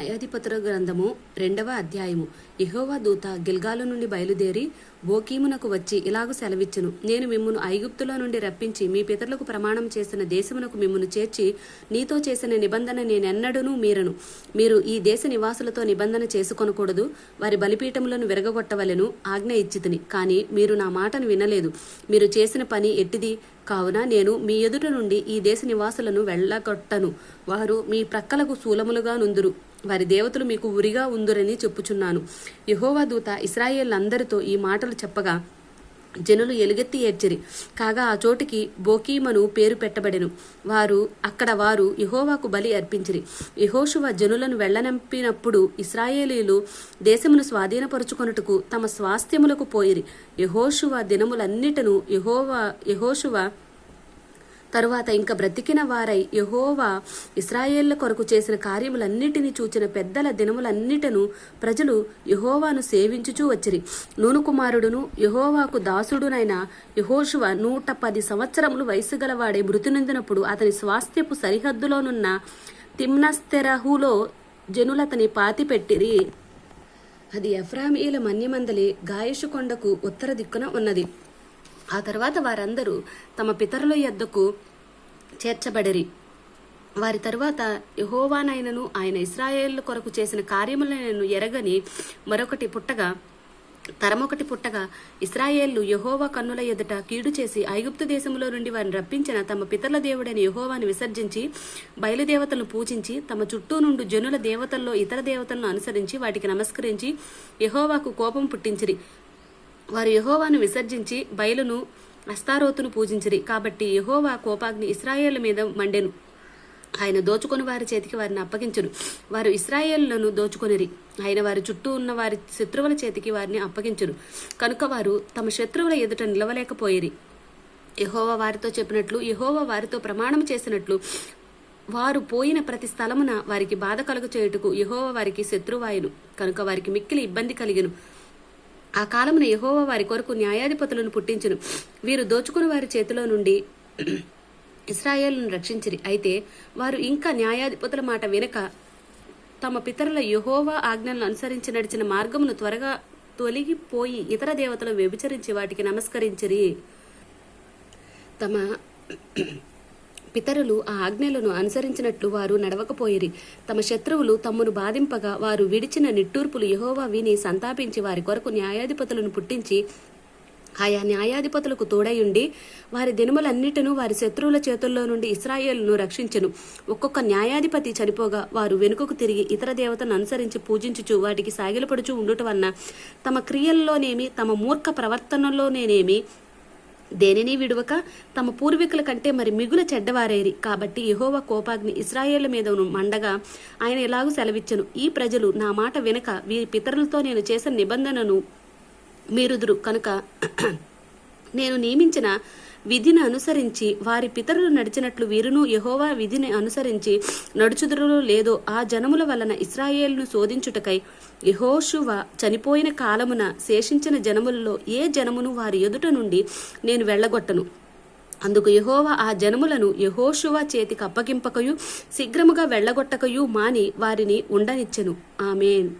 న్యాయాధిపతుల గ్రంథము రెండవ అధ్యాయము. ఇహోవా దూత గిల్గాలు నుండి బయలుదేరి బోకీమునకు వచ్చి ఇలాగు సెలవిచ్చును. నేను మిమ్మును ఐగుప్తులో నుండి రప్పించి మీ పితరులకు ప్రమాణం చేసిన దేశమునకు మిమ్మును చేర్చి నీతో చేసిన నిబంధన నేనెన్నడూనూ మీరను. మీరు ఈ దేశ నివాసులతో నిబంధన చేసుకొనకూడదు. వారి బలిపీఠములను విరగగొట్టవలెను ఆజ్ఞ ఇచ్చితిని. కానీ మీరు నా మాటను వినలేదు. మీరు చేసిన పని ఎట్టిది? కావున నేను మీ ఎదుట నుండి ఈ దేశ నివాసులను వెళ్ళగొట్టను. వారు మీ ప్రక్కలకు శూలములుగా నుందురు. వారి దేవతలు మీకు ఉరిగా ఉందురని చెప్పుచున్నాను. యహోవా దూత ఇస్రాయేళ్ళందరితో ఈ మాటలు చెప్పగా జనులు ఎలుగెత్తి ఏడ్చిరి. కాగా ఆ చోటికి బోకీమను పేరు పెట్టబడెను. వారు అక్కడ వారు యహోవాకు బలి అర్పించిరి. యహోషువ జనులను వెళ్ళనంపినప్పుడు ఇస్రాయేలీలు దేశమును స్వాధీనపరుచుకొనుటకు తమ స్వాస్థ్యములకు పోయిరి. యహోషువ దినములన్నిటను యహోవా యహోషువ తరువాత ఇంకా బ్రతికిన వారై యహోవా ఇస్రాయేళ్ళ కొరకు చేసిన కార్యములన్నిటినీ చూచిన పెద్దల దినములన్నిటను ప్రజలు యహోవాను సేవించుచూ వచ్చిరి. నూను కుమారుడును యహోవాకు దాసుడునైన యహోషువ నూట పది సంవత్సరములు వయసు గలవాడే మృతి నొందినప్పుడు అతని స్వాస్థ్యపు సరిహద్దులోనున్న తిమ్నస్తెరహులో జనులతని పాతిపెట్టిరి అది ఎఫ్రామీల మన్యమందలి గాయషు కొండకు ఉత్తర దిక్కున ఉన్నది. ఆ తర్వాత వారందరూ తమ పితరుల యొద్దకు చేర్చబడిరి. వారి తరువాత యహోవానైనను ఆయన ఇస్రాయేళ్ళ కొరకు చేసిన కార్యములను ఎరగని మరొకటి పుట్టగా తరమొకటి పుట్టగా ఇస్రాయేళ్ళు యహోవా కన్నుల ఎదుట కీడు చేసి ఐగుప్తు దేశంలో నుండి వారిని రప్పించిన తమ పితరుల దేవుడైన యహోవాని విసర్జించి బయలుదేవతలను పూజించి తమ చుట్టూ నుండి జనుల దేవతల్లో ఇతర దేవతలను అనుసరించి వాటికి నమస్కరించి యహోవాకు కోపం పుట్టించిరి. వారు యహోవాను విసర్జించి బయలును అస్తారోతును పూజించిరి. కాబట్టి యహోవా కోపాగ్ని ఇస్రాయేల్ మీద మండెను. ఆయన దోచుకొని వారి చేతికి వారిని అప్పగించును. వారు ఇస్రాయేళ్ళను దోచుకొనిరి. ఆయన వారి చుట్టూ ఉన్న వారి శత్రువుల చేతికి వారిని అప్పగించును. కనుక వారు తమ శత్రువుల ఎదుట నిలవలేకపోయిరి. యహోవా వారితో చెప్పినట్లు యహోవా వారితో ప్రమాణం చేసినట్లు వారు పోయిన ప్రతి స్థలమున వారికి బాధ కలుగు చేయుటకు యహోవా వారికి శత్రువాయును. కనుక వారికి మిక్కిలి ఇబ్బంది కలిగిను. ఆ కాలమున యహోవా వారి కొరకు న్యాయాధిపతులను పుట్టించును. వీరు దోచుకుని వారి చేతిలో నుండి ఇస్రాయేల్ను రక్షించిరి. అయితే వారు ఇంకా న్యాయాధిపతుల మాట వెనుక తమ పితరుల యహోవా ఆజ్ఞలను అనుసరించి నడిచిన మార్గమును త్వరగా తొలగిపోయి ఇతర దేవతలు వ్యభిచరించి వాటికి నమస్కరించిరి. తమ పితరులు ఆ ఆజ్ఞలను అనుసరించినట్లు వారు నడవకపోయిరి. తమ శత్రువులు తమ్మును బాధింపగా వారు విడిచిన నిట్టూర్పులు యహోవా విని సంతాపించి వారి కొరకు న్యాయాధిపతులను పుట్టించి ఆయా న్యాయాధిపతులకు తోడయుండి వారి దినములన్నిటినూ వారి శత్రువుల చేతుల్లో నుండి ఇస్రాయేల్ను రక్షించెను. ఒక్కొక్క న్యాయాధిపతి చనిపోగా వారు వెనుకకు తిరిగి ఇతర దేవతను అనుసరించి పూజించుచు వాటికి సాగిలపడుచు ఉండుట వలన తమ క్రియల్లోనేమి తమ మూర్ఖ ప్రవర్తనలోనేనేమి దేనిని విడువక తమ పూర్వీకుల కంటే మరి మిగుల చెడ్డవారేరి. కాబట్టి యహోవ కోపాగ్ని ఇస్రాయేళ్ళ మీద మండగా ఆయన ఎలాగూ సెలవిచ్చను. ఈ ప్రజలు నా మాట వినక వీరి పితరులతో నేను చేసిన నిబంధనను మీరుదురు. కనుక నేను నియమించిన విధిని అనుసరించి వారి పితరులు నడిచినట్లు వీరును యహోవా విధిని అనుసరించి నడుచుదురు లేదో ఆ జనముల వలన ఇస్రాయేల్ను శోధించుటకై యహోషువ చనిపోయిన కాలమున శేషించిన జనములలో ఏ జనమును వారి ఎదుట నుండి నేను వెళ్ళగొట్టను? అందుకు యహోవా ఆ జనములను యహోషువ చేతికి అప్పగింపకయు శీఘ్రముగా వెళ్ళగొట్టకయు మాని వారిని ఉండనిచ్చెను. ఆమెన్.